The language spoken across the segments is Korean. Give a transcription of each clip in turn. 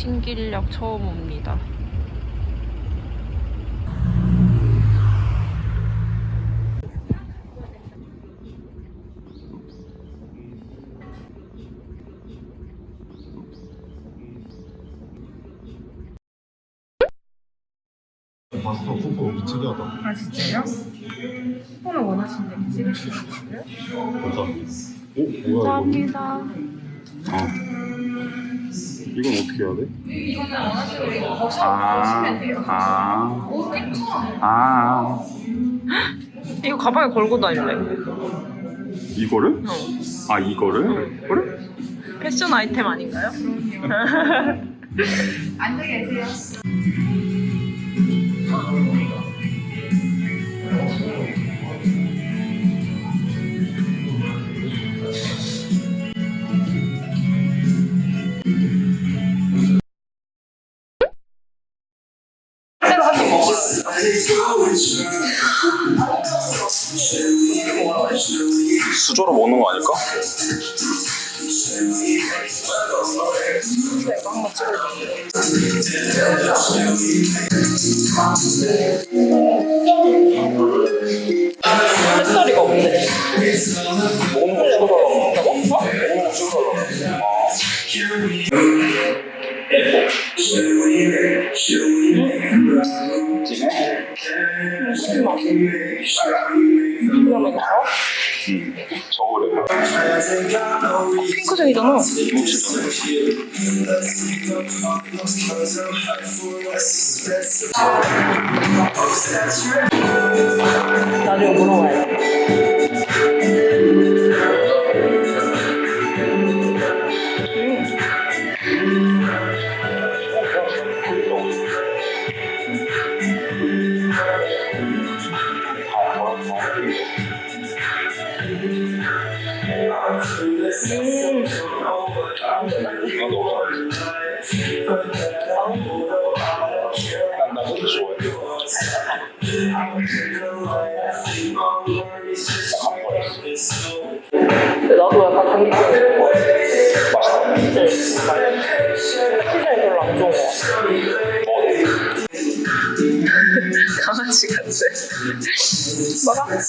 신길역 처음 옵니다. 봤어 뽀뽀 미치게 하다 아 진짜요? 폰을 원하시는데 찍으시는 감사합니다 오 뭐야 감사합니다. 이거 아 이건 어떻게 해야 돼? 이거는 이거 더 아, 보시면 돼요. 아, 옷집처럼 아 이거 가방에 걸고 다닐래? 이거를? 어. 아 이거를? 그래? 패션 아이템 아닌가요? 앉아 계세요. 수저로 먹는 거 아닐까? 응 저거래 핑크색이잖아. 나중에 물어봐요. 나도 약간 같아. 맛있다 네. 시즌이 별로 안 좋은 거 같아. 강아지 같아. 아,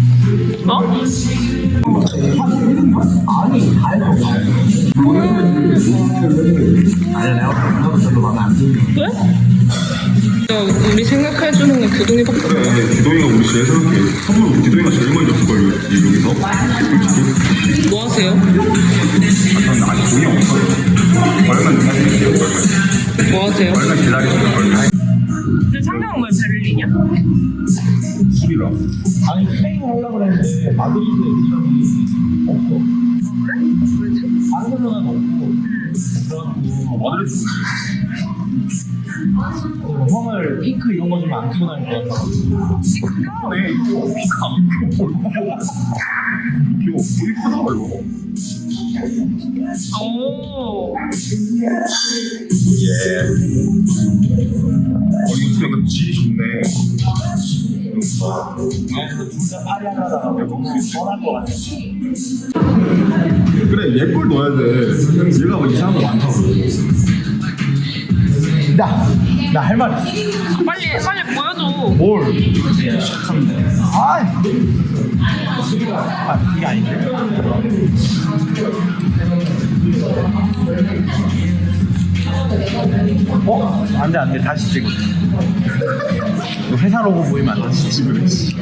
어? 왜? 야, 우리 생각해주는 건 교동이밖에 없어. 그래 기동이가 우리 제일 생각해 선물 기동이가 제일 줬을걸 이- 여기서 그랬는데 마드리드 에디션이 없어 바르셀로나는 없고 그래갖고 마드리드 뭐 형을 핑크 이런 거 좀 안 끼고 다닐 것 같아 네 이거 피가 안 펴. 이거 크다 이거 오. 예. 어, 이거 질이 좋네. 그래서 둘다 파리 하려다가 너무 뻔할 것 같아 그래, 얘걸 넣어야 돼. 얘가 뭐 이상한 거 많다고. 나나 할 말 있어 빨리, 빨리 보여줘. 뭘 시작하는데 아 아, 이게 아닌데 어? 안 돼 안 돼 다시 찍어 너 회사 로고 보이면 안 다시 찍어야지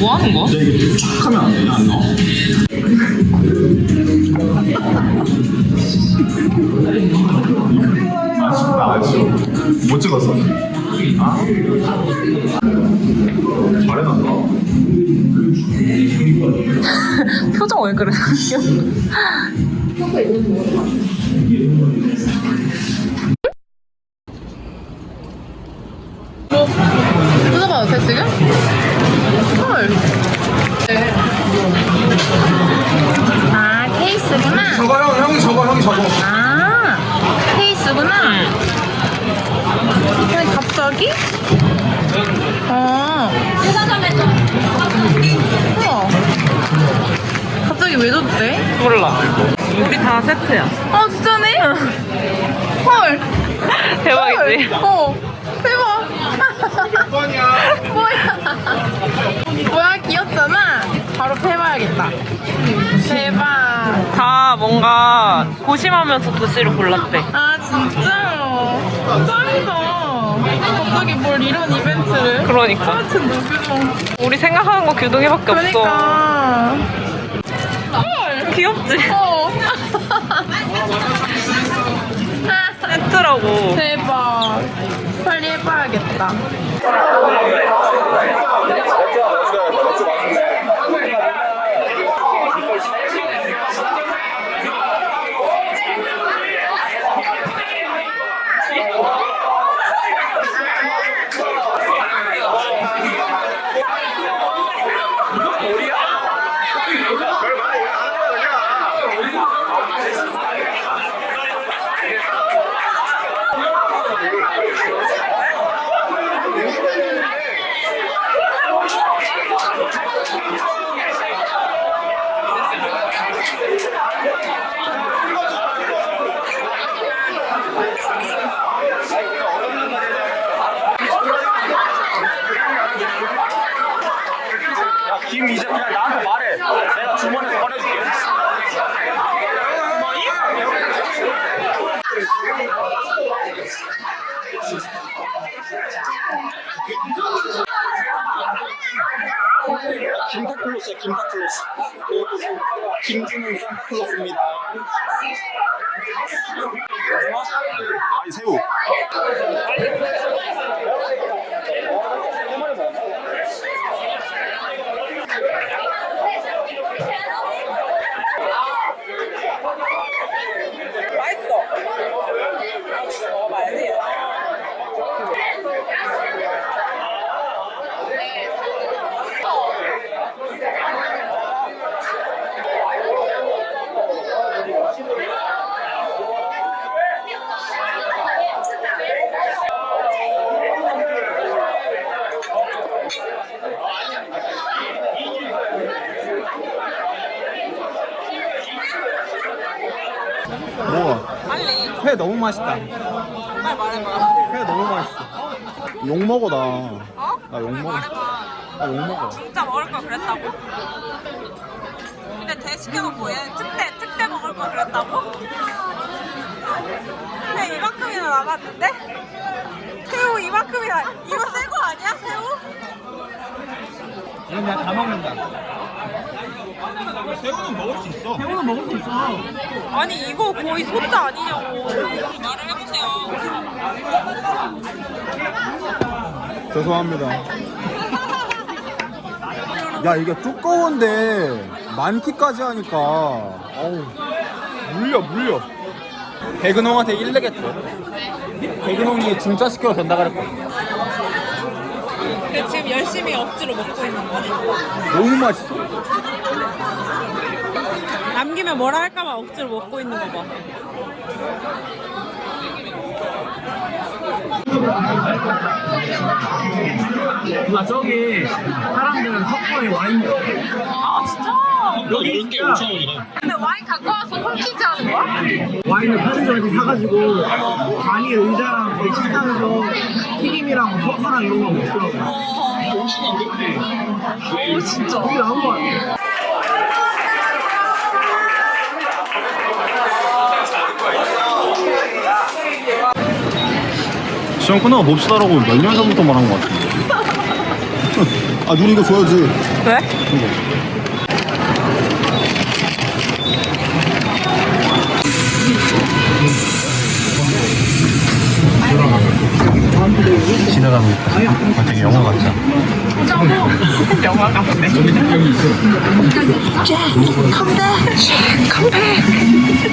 뭐 하는 거야? 야 이거 촥 하면 안 되냐 안 나와? 아쉽다 아쉬워 못 찍었어 아? 잘해놨다 표정 왜 그래? 뭐 뜯어봐도 돼 지금? 헐. 아 케이스구나. 저거 형 형이 저거 형이 저거 아 케이스구나. 아니 갑자기? 아. 우와. 갑자기 왜 줬대? 몰라. 우리 다 세트야. 아 진짜네? 헐. 대박이지? 어. 몇 번이야 뭐야? 뭐야 귀엽잖아. 바로 패봐야겠다. 대박. 다 뭔가 고심하면서 도시를 골랐대. 아 진짜요? 짱이다. 갑자기 뭘 이런 이벤트를? 그러니까. 하여튼 누구랑. 우리 생각하는 거 규동이밖에 없어. 그러니까. 헐. 귀엽지? 어. 했더라고. 대박. 빨리 해봐야겠다. Yeah. 김타클로스야 김타클로스. 김준은 산타클로스입니다. 회 너무 맛있다 빨리 말해봐. 회 너무 맛있어 욕 먹어 나나욕 먹어 나욕 먹어 진짜 먹을 걸 그랬다고? 근데 대 시켜놓고 얘는 특대, 특대 먹을 걸 그랬다고? 그냥 이만큼이나 남았는데? 새우 이만큼이나, 이거 새거 아니야, 새우? 이건 그냥 다 먹는다 새우는 먹을 수 있어. 새우는 먹을 수 있어. 아니, 이거 거의 소자 아니냐고. 말을 해보세요. 죄송합니다. 야 이게 두꺼운데 많기까지 하니까. 어우 물려 물려. 백은홍한테 일내겠다. 백은홍이 중짜 시켜도 된다 그랬거든. 근데 지금 열심히 억지로 먹고 있는 거야. 너무 맛있어 남기면 뭐라 할까봐 억지로 먹고 있는 거 봐. 나 저기 사람들은 석고에 와인 아, 진짜? 여기 진짜 근데 와인 갖고 와서 홈키즈 하는 거야? 와인을 편의점에서 사가지고 간이 의자랑 거기 책상에서 튀김이랑 석고랑 이런 거 먹더라고 오, 진짜. 그게 나온 거 같아 시험 끝나고 봅시다라고 몇 년 전부터 말한 것 같은데. 아, 눈 이거 줘야지. 왜? 지나가고 있다. 되게 영화 같다. 컴백 컴백